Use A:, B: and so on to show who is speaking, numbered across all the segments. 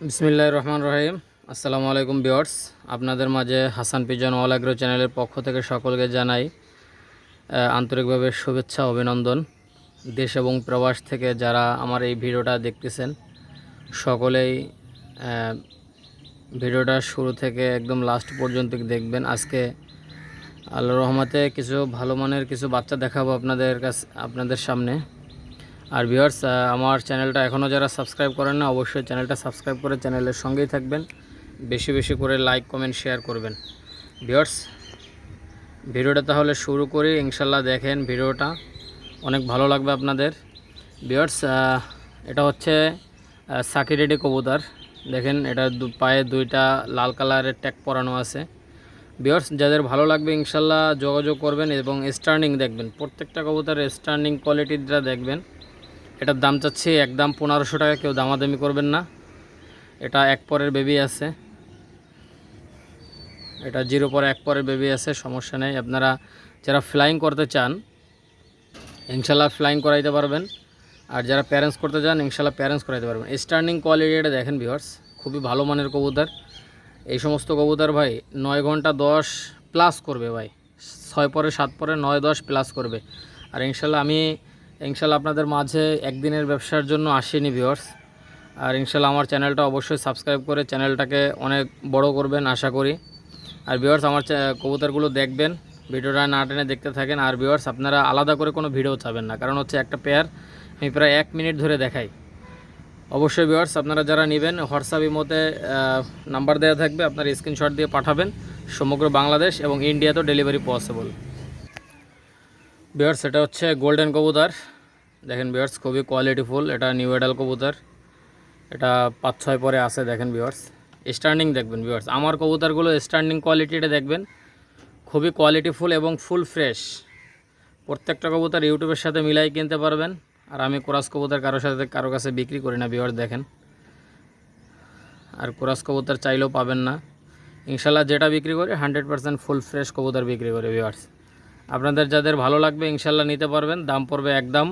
A: বিসমিল্লাহ রহমান রহিম। আসসালামু আলাইকুম বিয়ার্স আপনাদের মাঝে হাসান পিজন অল অ্যাগ্রো চ্যানেলের পক্ষ থেকে সকলকে জানাই আন্তরিকভাবে শুভেচ্ছা, অভিনন্দন। দেশ এবং প্রবাস থেকে যারা আমার এই ভিডিওটা দেখতেছেন, সকলেই ভিডিওটা শুরু থেকে একদম লাস্ট পর্যন্ত দেখবেন। আজকে আল্লাহ রহমাতে কিছু ভালো মানের কিছু বাচ্চা দেখাবো আপনাদের কাছে আপনাদের সামনে। আর ভিউয়ার্স আমার চ্যানেলটা এখনও যারা সাবস্ক্রাইব করেন না, অবশ্যই চ্যানেলটা সাবস্ক্রাইব করে চ্যানেলের সঙ্গেই থাকবেন। বেশি বেশি করে লাইক কমেন্ট শেয়ার করবেন। ভিউয়ার্স ভিডিওটা তাহলে শুরু করি। ইনশাল্লাহ দেখেন ভিডিওটা। অনেক ভালো লাগবে আপনাদের। ভিউয়ার্স এটা হচ্ছে সাকিরেডি কবুতর। দেখেন, এটা পায়ে দুইটা লাল কালারের ট্যাগ পরানো আছে। ভিউয়ার্স যাদের ভালো লাগবে ইনশাল্লাহ যোগাযোগ করবেন এবং স্টার্নিং দেখবেন। প্রত্যেকটা কবুতরের স্টার্নিং কোয়ালিটিটা দেখবেন। এটার দাম চাচ্ছি একদম পনেরোশো টাকা, কেউ দামাদামি করবেন না। এটা এক পরের বেবি আছে। এটা জিরো পরে এক পরের বেবি আছে, সমস্যা নেই। আপনারা যারা ফ্লাইং করতে চান ইনশাল্লাহ ফ্লাইং করাইতে পারবেন। আর যারা প্যারেন্টস করতে চান ইনশাল্লাহ প্যারেন্টস করাইতে পারবেন। স্টার্নিং কোয়ালিটিটা দেখেন ভিউয়ার্স খুবই ভালো মানের কবুতর। এই সমস্ত কবুতর ভাই, নয় ঘণ্টা দশ প্লাস করবে ভাই। ছয় পরে, সাত পরে, নয় দশ প্লাস করবে। আর ইনশাল্লাহ আমি ইনশাল্লাহ আপনাদের মাঝে একদিনের ব্যবসার জন্য আসেনি ভিউয়ার্স আর ইনশাল্লাহ আমার চ্যানেলটা অবশ্যই সাবস্ক্রাইব করে চ্যানেলটাকে অনেক বড় করবেন আশা করি। আর ভিউয়ার্স আমার কবুতরগুলো দেখবেন, ভিডিওটা না টেনে দেখতে থাকেন। আর ভিউয়ার্স আপনারা আলাদা করে কোনো ভিডিও চাবেন না, কারণ হচ্ছে একটা পেয়ার আমি প্রায় এক মিনিট ধরে দেখাই। অবশ্যই ভিউয়ার্স আপনারা যারা নেবেন হোয়াটসঅ্যাপ ইমোতে নাম্বার দেওয়া থাকবে, আপনার স্ক্রিনশট দিয়ে পাঠাবেন। সমগ্র বাংলাদেশ এবং ইন্ডিয়াতেও ডেলিভারি পসিবল ভিউয়ার্স এটা হচ্ছে গোল্ডেন কবুতর। দেখেন ভিউয়ার্স খুবই কোয়ালিটিফুল এটা নিউ এডাল কবুতর। এটা পাঁচ ছয় পরে আছে, দেখেন ভিউয়ার্স স্ট্যান্ডিং দেখবেন ভিউয়ার্স আমার কবুতরগুলো স্ট্যান্ডিং কোয়ালিটিটা দেখবেন। খুবই কোয়ালিটিফুল এবং ফুল ফ্রেশ প্রত্যেকটা কবুতর ইউটিউবের সাথে মিলাই কিনতে পারবেন। আর আমি কোরাস কবুতর কারোর সাথে কারও কাছে বিক্রি করি না ভিউয়ার্স দেখেন। আর কোরাস কবুতর চাইলেও পাবেন না। ইনশাল্লাহ যেটা বিক্রি করি হান্ড্রেড ফুল ফ্রেশ কবুতর বিক্রি করি ভিউয়ার্স আপনাদের যাদের ভালো লাগবে, ইনশাল্লাহ নিতে পারবেন। দাম পড়বে একদম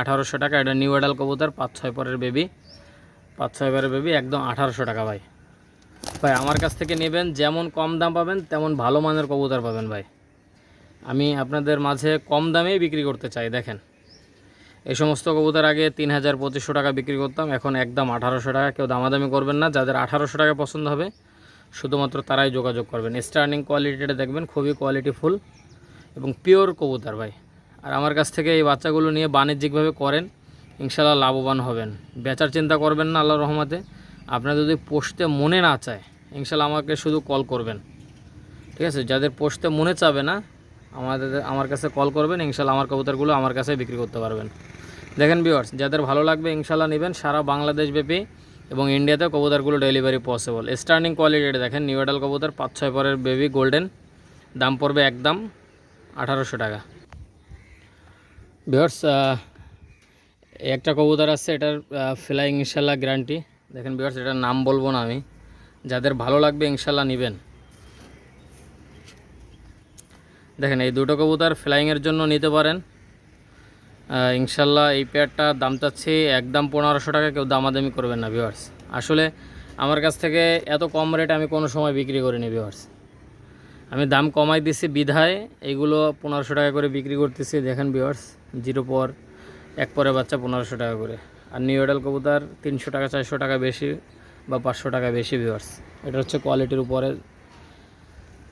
A: আঠারোশো টাকা। এটা নিউ এডাল কবুতর, পাঁচ ছয় পরের বেবি পাঁচ ছয় পরের বেবি একদম আঠারোশো টাকা ভাই। ভাই, আমার কাছ থেকে নেবেন, যেমন কম দাম পাবেন, তেমন ভালো মানের কবুতর পাবেন ভাই। আমি আপনাদের মাঝে কম দামেই বিক্রি করতে চাই, দেখেন। এই সমস্ত কবুতর আগে তিন হাজার পঁচিশশো টাকা বিক্রি করতাম, এখন একদম আঠারোশো টাকা। কেউ দামাদামি করবেন না, যাদের আঠারোশো টাকা পছন্দ হবে, শুধুমাত্র তারাই যোগাযোগ করবেন। স্টার্নিং কোয়ালিটিটা দেখবেন, খুবই কোয়ালিটিফুল এবং পিওর কবুতর ভাই। আর আমার কাছ থেকে এই বাচ্চাগুলো নিয়ে বাণিজ্যিকভাবে করেন ইনশাল্লাহ লাভবান হবেন। বেচার চিন্তা করবেন না আল্লাহ রহমাতে। আপনার যদি পোষতে মনে না চায় ইনশাল্লাহ আমাকে শুধু কল করবেন। ঠিক আছে? যাদের পোষতে মনে চাবে না, আমাদের, আমার কাছে কল করবেন ইনশাল্লাহ আমার কবুতরগুলো আমার কাছে বিক্রি করতে পারবেন। দেখেন ভিউয়ার্স যাদের ভালো লাগবে ইনশাল্লাহ নেবেন সারা বাংলাদেশ ব্যাপী এবং ইন্ডিয়াতে কবুতরগুলো ডেলিভারি পসিবল স্টার্নিং কোয়ালিটি দেখেন নিউ এডাল কবুতর পাঁচ ছয় পরের বেবি গোল্ডেন দাম পড়বে একদম আঠারোশো টাকা। ভিউয়ার্স একটা কবুতর আছে, এটার ফ্লাইং ইনশাল্লাহ গ্যারান্টি। দেখেন ভিউয়ার্স, এটার নাম বলব না আমি। যাদের ভালো লাগবে, ইনশাল্লাহ নেবেন। দেখেন, এই দুটো কবুতর ফ্লাইংয়ের জন্য নিতে পারেন। ইনশাল্লাহ এই পেয়ারটা দাম চাচ্ছি একদম পনেরোশো টাকা, কেউ দামাদামি করবেন না, ভিউয়ার্স। আসলে আমার কাছ থেকে এত কম রেটে আমি কোনো সময় বিক্রি করিনি, ভিউয়ার্স। আমি দাম কমাই দিছি বিধায় এইগুলো পনেরোশো টাকা করে বিক্রি করতেছি, দেখেন বিওয়ার্স জিরো পর, এক পরে বাচ্চা পনেরোশো টাকা করে। আর নিউ এডাল কবুতর, তিনশো টাকা, চারশো টাকা বেশি বা পাঁচশো টাকা বেশি ভিউয়ার্স এটা হচ্ছে কোয়ালিটির উপরে।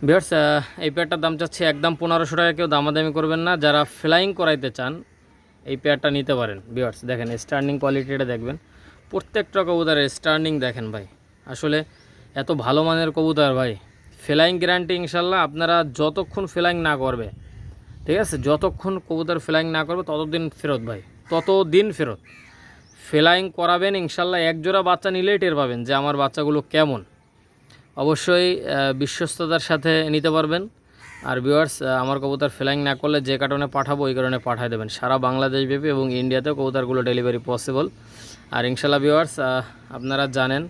A: ভিউয়ার্স এই পেয়ারটার দাম চাচ্ছি একদম পনেরোশো টাকা, কেউ দামাদামি করবেন না। যারা ফ্লাইং করাইতে চান, এই পেয়ারটা নিতে পারেন। ভিউয়ার্স দেখেন স্টার্নিং কোয়ালিটিটা দেখবেন। প্রত্যেকটা কবুতরের স্টার্নিং দেখেন ভাই। আসলে এত ভালো মানের কবুতর ভাই। ফ্লাইং গ্যারান্টি ইনশাল্লাহ আপনারা যতক্ষণ ফ্লাইং না করবে, ঠিক আছে? যতক্ষণ কবুতর ফ্লাইং না করবে, ততদিন ফেরত ভাই, ততদিন ফেরত। ফ্লাইং করাবেন ইনশাল্লাহ, এক জোড়া বাচ্চা নিলেই টের পাবেন যে আমার বাচ্চাগুলো কেমন। অবশ্যই বিশ্বস্ততার সাথে নিতে পারবেন। আর ভিউয়ার্স আমার কবুতর ফ্লাইং না করলে যে কারণে পাঠাবো, ওই কারণে পাঠিয়ে দেবেন। সারা বাংলাদেশ ব্যাপী এবং ইন্ডিয়াতেও কবুতরগুলো ডেলিভারি পসিবল আর ইনশাল্লাহ ভিউয়ার্স আপনারা জানেন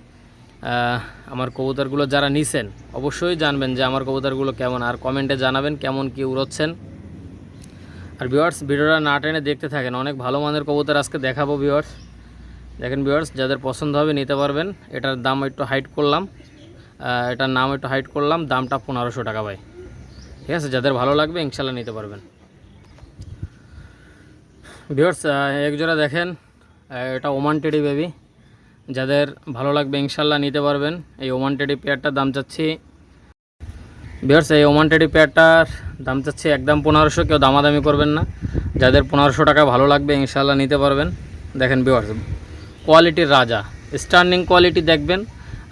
A: আমার কবুতরগুলো যারা নিছেন, অবশ্যই জানবেন যে আমার কবুতরগুলো কেমন, আর কমেন্টে জানাবেন কেমন কি উড়োচ্ছেন। আর ভিউয়ার্স ভিডিওটা না টেনে দেখতে থাকেন, অনেক ভালো মানের কবুতর আজকে দেখাবো ভিউয়ার্স দেখেন ভিউয়ার্স যাদের পছন্দ হবে নিতে পারবেন। এটার দাম একটু হাইট করলাম। এটার নাম একটু হাইট করলাম, দামটা পনেরোশো টাকা ভাই। ঠিক আছে, যাদের ভালো লাগবে ইনশাল্লাহ নিতে পারবেন। ভিউয়ার্স একজোড়া দেখেন এটা ওমান টেডি বেবি। যাদের ভালো লাগবে ইনশাল্লাহ নিতে পারবেন। এই ওমান টেডি পেয়ারটার দাম চাচ্ছি। ভিউয়ার্স এই ওমান টেডি পেয়ারটার দাম চাচ্ছি একদম পনেরোশো, কেউ দামাদামি করবেন না। যাদের পনেরোশো টাকা ভালো লাগবে ইনশাল্লাহ নিতে পারবেন। দেখেন ভিউয়ার্স কোয়ালিটির রাজা। স্টার্নিং কোয়ালিটি দেখবেন।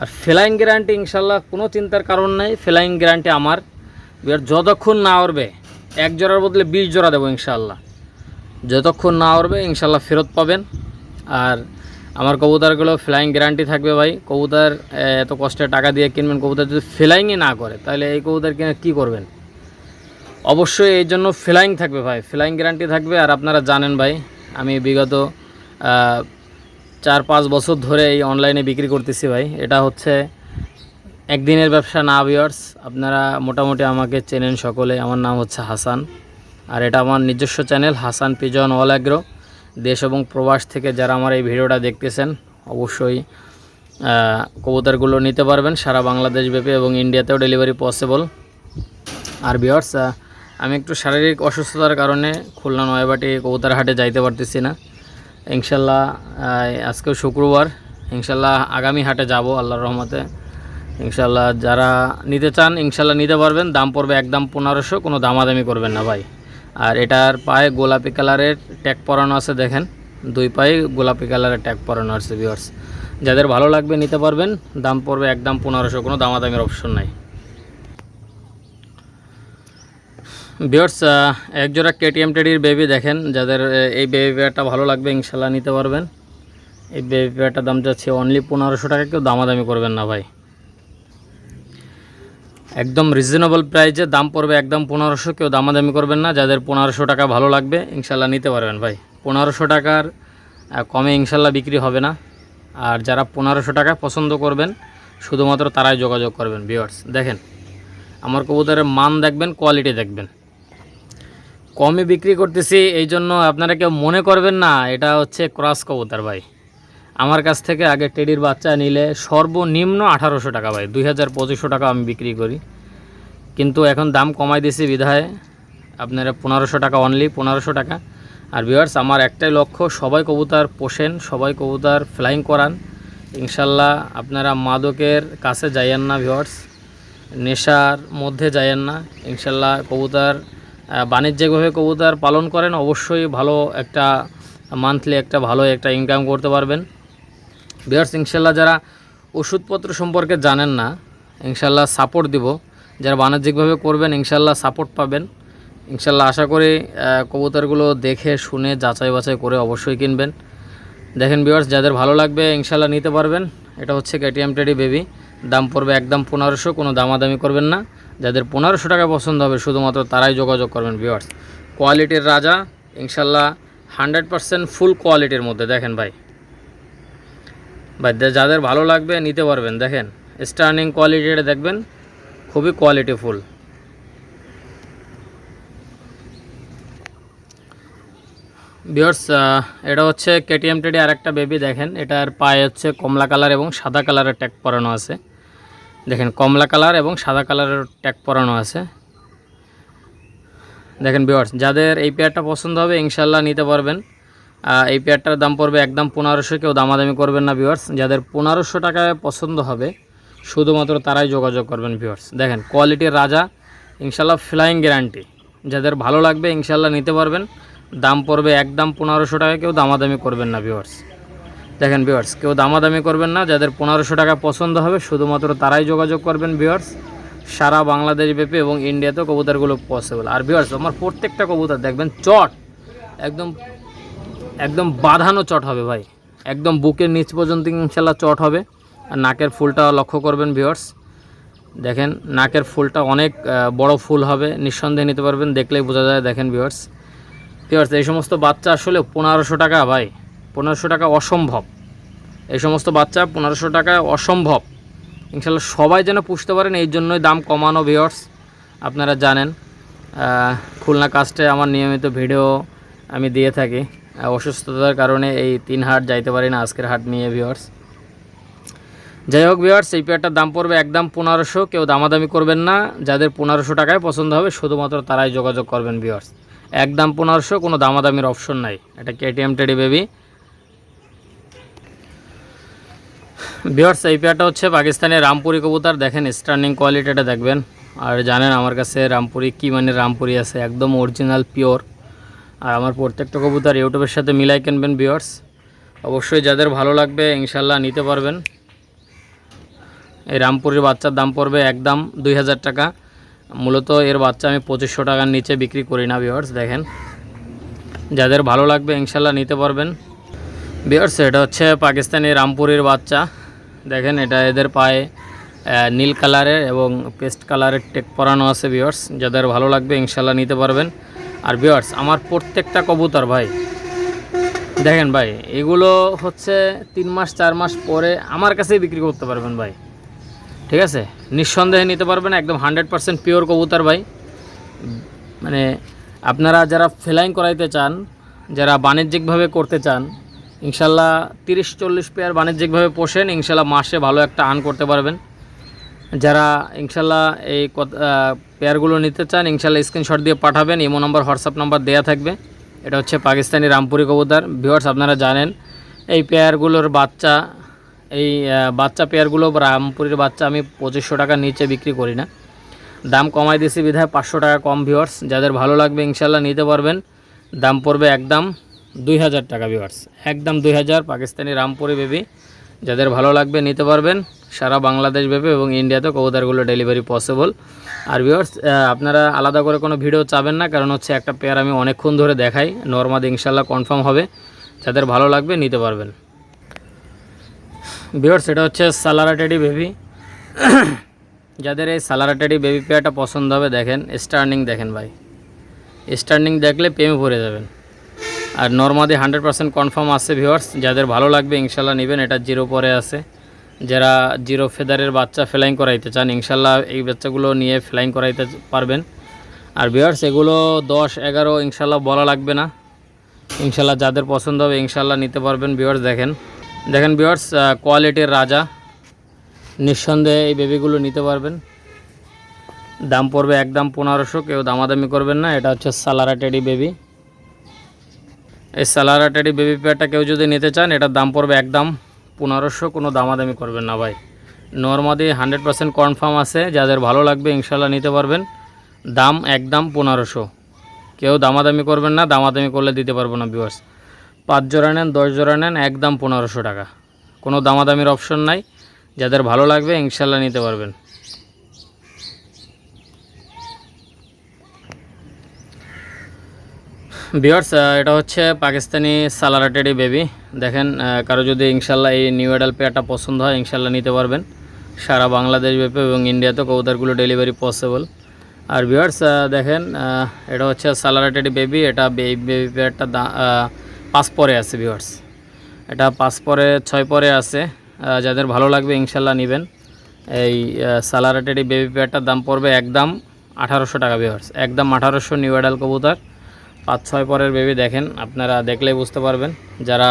A: আর ফ্লাইং গ্যারান্টি ইনশাল্লাহ কোনো চিন্তার কারণ নেই। ফ্লাইং গ্যারান্টি আমার। এবার যতক্ষণ না উড়বে এক জোড়ার বদলে বিশ জোড়া দেবো ইনশাল্লাহ। যতক্ষণ না উড়বে ইনশাল্লাহ ফেরত পাবেন। আর আমার কবুতরগুলো ফ্লাইং গ্যারান্টি থাকবে ভাই। কবুতর এত কষ্টে টাকা দিয়ে কিনবেন, কবুতর যদি ফ্লাইংই না করে, তাহলে এই কবুতর কিনে কী করবেন? অবশ্যই এই জন্য ফ্লাইং থাকবে ভাই। ফ্লাইং গ্যারান্টি থাকবে আর আপনারা জানেন ভাই, আমি বিগত চার, পাঁচ বছর ধরে এই অনলাইনে বিক্রি করতেছি ভাই। এটা হচ্ছে একদিনের ব্যবসা না ভিওয়ার্স আপনারা মোটামুটি আমাকে চেনেন সকলে। আমার নাম হচ্ছে হাসান। আর এটা আমার নিজস্ব channel Hasan pigeon all agro. দেশ এবং প্রবাস থেকে যারা আমার এই ভিডিওটা দেখতেছেন অবশ্যই কবুতরগুলো নিতে পারবেন সারা বাংলাদেশ ব্যাপী এবং ইন্ডিয়াতেও ডেলিভারি পসিবল আর ভিওয়ার্স আমি একটু শারীরিক অসুস্থতার কারণে খুলনা নয়াবাটি কবুতর হাটে যাইতে পারতেছি না। ইনশাল্লাহ আহ, আজকেও শুক্রবার। ইনশাল্লাহ আগামী হাটে যাব আল্লাহর রহমতে। ইনশাল্লাহ যারা নিতে চান ইনশাল্লাহ নিতে পারবেন। দাম পড়বে একদম পনেরোশো কোনো দামাদামি করবেন না ভাই। আর এটার পায়ে গোলাপি কালারের ট্যাগ পরানো আছে, দেখেন। দুই পায়ে গোলাপি কালারের ট্যাগ পরানো আছে ভিওয়ার্স যাদের ভালো লাগবে নিতে পারবেন, দাম পড়বে একদম পনেরোশো, কোনো দামাদামির অপশন নাই। বিয়ার্স একজোড়া কেটিএম টেডির বেবি দেখেন, যাদের এই বেবি পেয়ারটা ভালো লাগবে ইনশাল্লাহ নিতে পারবেন। এই বেবি পেয়ারটার দাম যাচ্ছে অনলি পনেরোশো টাকা, কেউ দামাদামি করবেন না, ভাই। একদম রিজনেবল প্রাইসে দাম পড়বে একদম পনেরোশো, কেউ দামাদামি করবেন না, যাদের পনেরোশো টাকা ভালো লাগবে ইনশাল্লাহ নিতে পারবেন ভাই। পনেরোশো টাকার কমে ইনশাল্লাহ বিক্রি হবে না। আর যারা পনেরোশো টাকা পছন্দ করবেন, শুধুমাত্র তারাই যোগাযোগ করবেন ভিওয়ার্স দেখেন, আমার কবুতরের মান দেখবেন কোয়ালিটি দেখবেন। কমে বিক্রি করতেছি এই জন্য আপনারা কেউ মনে করবেন না, এটা হচ্ছে ক্রস কবুতর ভাই। আমার কাছ থেকে আগে টেডির বাচ্চা নিলে সর্বনিম্ন আঠারোশো টাকা ভাই, দুই হাজার পঁচিশশো টাকা আমি বিক্রি করি। কিন্তু এখন দাম কমাই দিয়েছি বিধায় আপনারা পনেরোশো টাকা অনলি পনেরোশো টাকা। আর ভিউয়ার্স আমার একটাই লক্ষ্য, সবাই কবুতর পোষেন, সবাই কবুতর ফ্লাইং করান। ইনশাল্লাহ আপনারা মাদকের কাছে যাইয়েন না ভিউয়ার্স নেশার মধ্যে যাইয়েন না। ইনশাল্লাহ কবুতর বাণিজ্যিকভাবে কবুতর পালন করেন, অবশ্যই ভালো একটা মান্থলি একটা ভালো একটা ইনকাম করতে পারবেন। বিয়ার্স ইনশাল্লাহ যারা ওষুধপত্র সম্পর্কে জানেন না, ইনশাল্লাহ সাপোর্ট দিব। যারা বাণিজ্যিকভাবে করবেন, ইনশাল্লাহ সাপোর্ট পাবেন। ইনশাল্লাহ আশা করি কবুতরগুলো দেখে, শুনে যাচাই বাছাই করে অবশ্যই কিনবেন। দেখেন বিয়ার্স যাদের ভালো লাগবে, ইনশাল্লাহ নিতে পারবেন। এটা হচ্ছে কেটিএম টেডি বেবি দাম পড়বে একদম পনেরোশো, কোনো দামাদামি করবেন না। যাদের পনেরোশো টাকা পছন্দ হবে, শুধুমাত্র তারাই যোগাযোগ করবেন বিয়ার্স কোয়ালিটির রাজা, ইনশাল্লাহ হান্ড্রেড ফুল কোয়ালিটির মধ্যে। দেখেন ভাই। যা- যাদের ভালো লাগবে নিতে পারবেন, দেখেন স্টার্নিং কোয়ালিটিটা দেখবেন, খুবই কোয়ালিটি ফুল বিয়ার্স এটা হচ্ছে কেটিএম টেডি আর একটা বেবি দেখেন, এটার পায়ে হচ্ছে কমলা কালার এবং সাদা কালারের ট্যাগ পরানো আছে। দেখেন, কমলা কালার এবং সাদা কালারের ট্যাগ পরানো আছে। দেখেন বিয়ার্স যাদের এই পেয়ারটা পছন্দ হবে ইনশাল্লাহ নিতে পারবেন। এই পেয়ারটার দাম পড়বে একদম পনেরোশো, কেউ দামাদামি করবেন না ভিউয়ার্স যাদের পনেরোশো টাকায় পছন্দ হবে, শুধুমাত্র তারাই যোগাযোগ করবেন ভিউয়ার্স দেখেন কোয়ালিটির রাজা ইনশাল্লাহ ফ্লাইং গ্যারান্টি যাদের ভালো লাগবে ইনশাল্লাহ নিতে পারবেন। দাম পড়বে একদম পনেরোশো টাকা কেউ দামাদামি করবেন না ভিউয়ার্স দেখেন ভিউয়ার্স কেউ দামাদামি করবেন না, যাদের পনেরোশো টাকা পছন্দ হবে, শুধুমাত্র তারাই যোগাযোগ করবেন ভিউয়ার্স সারা বাংলাদেশ ব্যাপী এবং ইন্ডিয়াতেও কবুতরগুলো পসিবল আর ভিউয়ার্স আমার প্রত্যেকটা কবুতর, দেখবেন, চট, একদম একদম বাঁধানো চট হবে ভাই। একদম বুকের নিচ পর্যন্ত ইনশাল্লাহ চট হবে। আর নাকের ফুলটা লক্ষ্য করবেন ভিউয়ার্স দেখেন, নাকের ফুলটা অনেক বড় ফুল হবে। নিঃসন্দেহে নিতে পারবেন, দেখলেই বোঝা যায়। দেখেন ভিউয়ার্স ভিউয়ার্স এই সমস্ত বাচ্চা আসলে পনেরোশো টাকা ভাই। পনেরোশো টাকা অসম্ভব। এই সমস্ত বাচ্চা পনেরোশো টাকা অসম্ভব। ইনশাল্লাহ সবাই যেন পুষতে পারেন, এই জন্যই দাম কমানো ভিওর্স আপনারা জানেন খুলনা কাস্টে আমার নিয়মিত ভিডিও আমি দিয়ে থাকি। অসুস্থতার কারণে এই তিন হাট যাইতে পারি না, আজকের হাট নিয়ে ভিওয়ার্স যাই হোক ভিওয়ার্স এই পেয়ারটার দাম পড়বে একদম পনেরোশো, কেউ দামাদামি করবেন না। যাদের পনেরোশো টাকায় পছন্দ হবে, শুধুমাত্র তারাই যোগাযোগ করবেন ভিওয়ার্স একদম পনেরোশো, কোনো দামাদামির অপশন নাই। এটা কেটিএম টেডি বেবি ভিওয়ার্স এই পেয়ারটা হচ্ছে পাকিস্তানের রামপুরি কবুতর। দেখেন স্টার্নিং কোয়ালিটিটা দেখবেন। আর জানেন, আমার কাছে রামপুরি, কী মানে রামপুরি আছে? একদম অরিজিনাল পিওর আর আমার প্রত্যেকটা কবুতর ইউটিউবের সাথে মিলাই কিনবেন ভিওয়ার্স অবশ্যই যাদের ভালো লাগবে ইনশাল্লাহ নিতে পারবেন। এই রামপুরের বাচ্চার দাম পড়বে একদম দুই হাজার টাকা। মূলত এর বাচ্চা আমি পঁচিশশো টাকার নিচে বিক্রি করি না ভিওয়ার্স দেখেন। যাদের ভালো লাগবে ইনশাল্লাহ নিতে পারবেন। ভিওয়ার্স এটা হচ্ছে পাকিস্তানি রামপুরের বাচ্চা। দেখেন, এটা এদের পায়ে নীল কালারের এবং পেস্ট কালারের টেক পরানো আছে ভিওয়ার্স যাদের ভালো লাগবে ইনশাল্লাহ নিতে পারবেন। আর ভিওয়ার্স আমার প্রত্যেকটা কবুতর ভাই। দেখেন ভাই, এগুলো হচ্ছে তিন মাস, চার মাস পরে আমার কাছেই বিক্রি করতে পারবেন ভাই। ঠিক আছে? নিঃসন্দেহে নিতে পারবেন, একদম হান্ড্রেড পার্সেন্ট পিওর কবুতর ভাই। মানে আপনারা যারা ফ্লাইং করাইতে চান, যারা বাণিজ্যিকভাবে করতে চান, ইনশাল্লাহ তিরিশ, চল্লিশ পেয়ার বাণিজ্যিকভাবে পোষেন, ইনশাল্লাহ মাসে ভালো একটা আর্ন করতে পারবেন। যারা ইনশাল্লাহ এই পেয়ারগুলো নিতে চান, ইনশাল্লাহ স্ক্রিনশট দিয়ে পাঠাবেন, ইমো নম্বর, হোয়াটসঅ্যাপ নাম্বার দেওয়া থাকবে। এটা হচ্ছে পাকিস্তানি রামপুরি কবুতর। ভিওয়ার্স আপনারা জানেন, এই পেয়ারগুলোর বাচ্চা, এই বাচ্চা পেয়ারগুলো রামপুরির বাচ্চা আমি পঁচিশশো টাকার নিচে বিক্রি করি না। দাম কমাই দিয়েছি বিধায় পাঁচশো টাকা কম ভিওয়ার্স যাদের ভালো লাগবে, ইনশাল্লাহ নিতে পারবেন। দাম পড়বে একদম দুই হাজার টাকা ভিওয়ার্স একদম দুই হাজার পাকিস্তানি রামপুরি বেবি যাদের ভালো লাগবে নিতে পারবেন। সারা বাংলাদেশ ব্যাপী এবং ইন্ডিয়াতে কবুতারগুলো ডেলিভারি পসিবল আর ভিওয়ার্স আপনারা আলাদা করে কোনো ভিডিও চাবেন না, কারণ হচ্ছে একটা পেয়ার আমি অনেকক্ষণ ধরে দেখাই। নর্মাদ ইনশাল্লাহ কনফার্ম হবে। যাদের ভালো লাগবে নিতে পারবেন। ভিওয়ার্স এটা হচ্ছে সালারা টেডি বেবি যাদের এই সালারা টেডি বেবি পেয়ারটা পছন্দ হবে, দেখেন স্টার্নিং দেখেন ভাই। স্টার্নিং দেখলে প্রেমে পড়ে যাবেন। আর নর্মাদি হান্ড্রেড পার্সেন্ট কনফার্ম আছে ভিওয়ার্স যাদের ভালো লাগবে, ইনশাল্লাহ নেবেন। এটা জিরো পরে আছে। যারা জিরো ফেদারের বাচ্চা ফ্লাইং করাইতে চান, ইনশাল্লাহ এই বাচ্চাগুলো নিয়ে ফ্লাইং করাইতে পারবেন। আর ভিওয়ার্স এগুলো দশ, এগারো, ইনশাল্লাহ বলা লাগবে না। ইনশাল্লাহ যাদের পছন্দ হবে, ইনশাল্লাহ নিতে পারবেন। ভিওয়ার্স দেখেন। দেখেন ভিওয়ার্স কোয়ালিটির রাজা। নিঃসন্দেহে এই বেবিগুলো নিতে পারবেন। দাম পড়বে একদম পনেরোশো, কেউ দামাদামি করবেন না। এটা হচ্ছে সালারা টেডি বেবি এই সালারা টেডি বেবি পেয়ারটা কেউ যদি নিতে চান, এটার দাম পড়বে একদম পনেরোশো, কোনো দামাদামি করবেন না ভাই। নর্মাদি হান্ড্রেড পার্সেন্ট কনফার্ম আছে, যাদের ভালো লাগবে ইনশাল্লাহ নিতে পারবেন। দাম একদম পনেরোশো। কেউ দামাদামি করবেন না, দামাদামি করলে দিতে পারব না বিওয়ার্স পাঁচ জোড়া নেন, দশ জোড়া নেন, একদম পনেরোশো টাকা। কোনো দামাদামির অপশন নাই। যাদের ভালো লাগবে ইনশাল্লাহ নিতে পারবেন। বিয়ার্স এটা হচ্ছে পাকিস্তানি সালারাটেডি বেবি। দেখেন কারও যদি ইনশাল্লাহ এই নিউ এডাল পেয়ারটা পছন্দ হয়, ইনশাল্লাহ নিতে পারবেন। সারা বাংলাদেশ ব্যাপী এবং ইন্ডিয়াতে কবুতরগুলো ডেলিভারি পসিবল। আর বিয়ার্স দেখেন এটা হচ্ছে সালারাটেডি বেবি, এটা বেবি পেয়ারটা পাঁচ পরে আছে বিয়ার্স এটা পাঁচ পরে, ছয় পরে আছে। যাদের ভালো লাগবে, ইনশাল্লাহ নেবেন। এই সালারাটেডি বেবি পেয়ারটার দাম পড়বে একদম আঠারোশো টাকা বিয়ার্স একদম আঠারোশো নিউ এডাল কবুতর। পাঁচ, ছয় পরের বেবি দেখেন, আপনারা দেখলেই বুঝতে পারবেন। যারা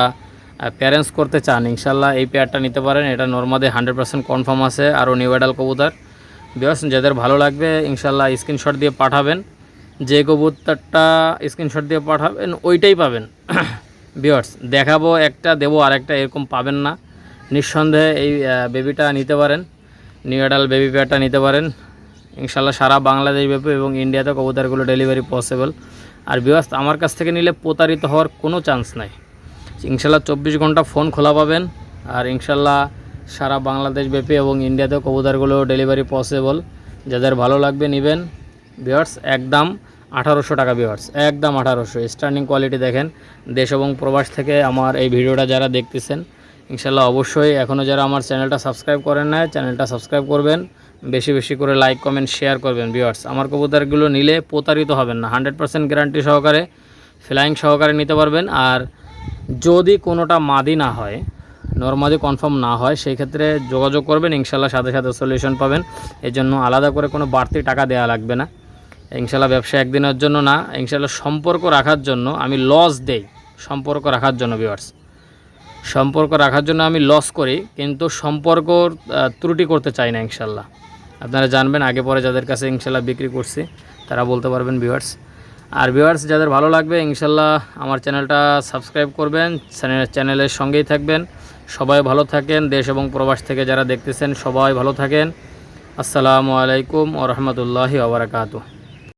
A: প্যারেন্টস করতে চান, ইনশাল্লাহ এই পেয়ারটা নিতে পারেন। এটা নর্মাদে হান্ড্রেড পার্সেন্ট কনফার্ম আছে, আরও নিউ এডাল কবুতর। বিয়ার্স যাদের ভালো লাগবে, ইনশাল্লাহ স্ক্রিনশট দিয়ে পাঠাবেন। যে কবুতরটা স্ক্রিনশট দিয়ে পাঠাবেন, ওইটাই পাবেন। বিয়ার্স দেখাবো একটা, দেবো আরেকটা, এরকম পাবেন না। নিঃসন্দেহে এই বেবিটা নিতে পারেন। নিউ এডাল বেবি পেয়ারটা নিতে পারেন। ইনশাল্লাহ সারা বাংলাদেশ ব্যাপী এবং ইন্ডিয়াতে কবুতরগুলো ডেলিভারি পসিবল আর বিবাস আমার কাছ থেকে নিলে প্রতারিত হওয়ার কোনো চান্স নাই। ইনশাল্লাহ চব্বিশ ঘণ্টা ফোন খোলা পাবেন আর ইনশাল্লাহ সারা বাংলাদেশ ব্যাপী এবং ইন্ডিয়াতে কবুতরগুলো ডেলিভারি পসিবল যাদের ভালো লাগবে নেবেন বিয়ার্স একদম আঠারোশো টাকা বিয়ার্স একদম আঠারোশো। স্টার্নিং কোয়ালিটি দেখেন, দেশ এবং প্রবাস থেকে আমার এই ভিডিওটা যারা দেখতেছেন, ইনশাল্লাহ অবশ্যই এখনও যারা আমার চ্যানেলটা সাবস্ক্রাইব করেন না চ্যানেলটা সাবস্ক্রাইব করবেন। বেশি বেশি করে লাইক কমেন্ট শেয়ার করবেন ভিউয়ার্স আমার কবুতরগুলো নিলে প্রতারিত হবেন না। হান্ড্রেড পার্সেন্ট গ্যারান্টি সহকারে ফ্লাইং সহকারে নিতে পারবেন। আর যদি কোনোটা মাদি না হয় নর্মাদি কনফার্ম না হয় সেই ক্ষেত্রে যোগাযোগ করবেন। ইনশাল্লাহ সাথে সাথে সলিউশন পাবেন। এই জন্য আলাদা করে কোনো বাড়তি টাকা দেওয়া লাগবে না। ইনশাল্লাহ ব্যবসা একদিনের জন্য না, ইনশাল্লাহ সম্পর্ক রাখার জন্য আমি লস দেই। সম্পর্ক রাখার জন্য ভিউয়ার্স সম্পর্ক রাখার জন্য আমি লস করি, কিন্তু সম্পর্ক ত্রুটি করতে চাই না, ইনশাল্লাহ। আপনারা জানবেন, আগে পরে যাদের কাছে ইনশাল্লাহ বিক্রি করছি, তারা বলতে পারবেন ভিউয়ার্স আর ভিউয়ার্স যাদের ভালো লাগবে, ইনশাল্লাহ আমার চ্যানেলটা সাবস্ক্রাইব করবেন চ্যানেলের সঙ্গেই থাকবেন। সবাই ভালো থাকেন, দেশ এবং প্রবাস থেকে যারা দেখতেছেন, সবাই ভালো থাকেন। আসসালামু আলাইকুম ও ওবরাকাতু